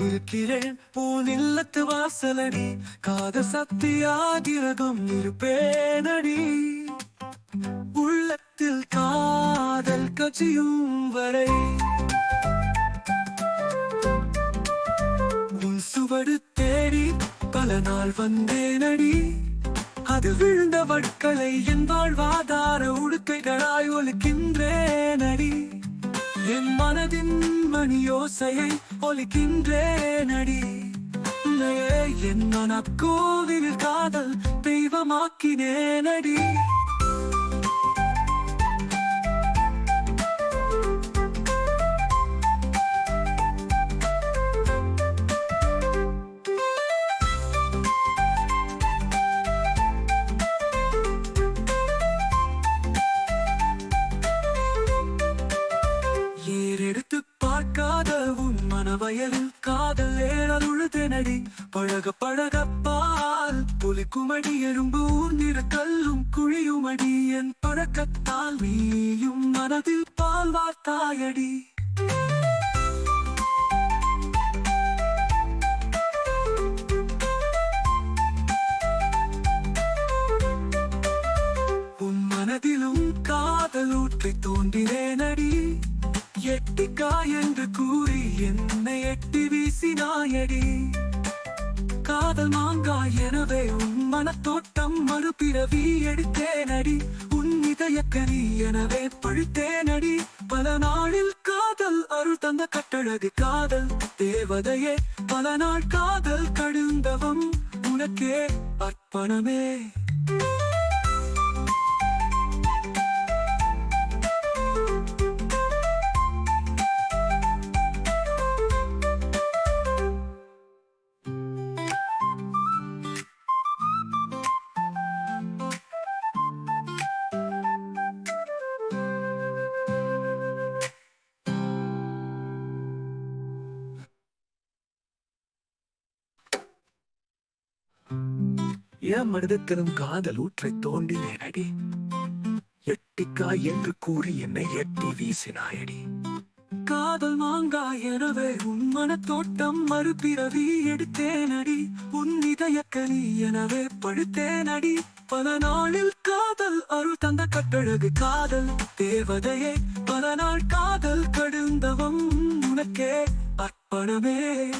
இருக்கிறேன் பூநில்லத்து வாசலடி காத சக்தியாகிரகம் இருப்பேனடி. உள்ளத்தில் காதல் கட்சியும் வரை. உன் சுவடு தேடி பல நாள் வந்தேனடி. அது விழுந்த வட்களை என் வாழ்வாதார உடுக்கைகளாய் ஒழுக்கின்றேனடி. என் மனதின் மணியோசையை ஒலிக்கின்றேனடி. உன்னையே என் மனக்கோவில் காதல் தெய்வமாக்கினேனடி. ஏழலுழுதனடி பழக பழக பால் குமடி எறும்பு ஊர்ந்திர கல்லும் குழியுமடி. என் பழக்கத்தால் நீயும் மனதில் பால் வார்த்தாயடி. மனதிலும் காதல் தோன்றினேனடி. எட்டிக்கா என்று கூறி என்னை எட்டி வீசினாயடி. காதல் மாங்காய் எனவே உன் மனத்தோட்டம் மறுபிறவி எடுத்தேனடி. உன் இதயக்கனி எனவே பழித்தேனடி. பல நாளில் காதல் அருள் தந்த கட்டழகு காதல் தேவதையே. பல நாள் காதல் கடுந்தவம் உனக்கே அர்ப்பணமே. என் மனதிலும் காதல் ஊற்றை தோண்டினேனடி எட்டிக்காய் என்று கூறி என்னை எட்டி வீசினாயடி. காதல் மாங்காய் எனவே உன் மனத்தோட்டம் மறுபிறவி எடுத்தேனடி. உன் இதயக்கனி எனவே படுத்தேனடி பல நாளில் காதல் அருள் தந்த கட்டழகு காதல் தேவதையே. பல நாள் காதல் கடுந்தவம் உனக்கே அர்ப்பணமே.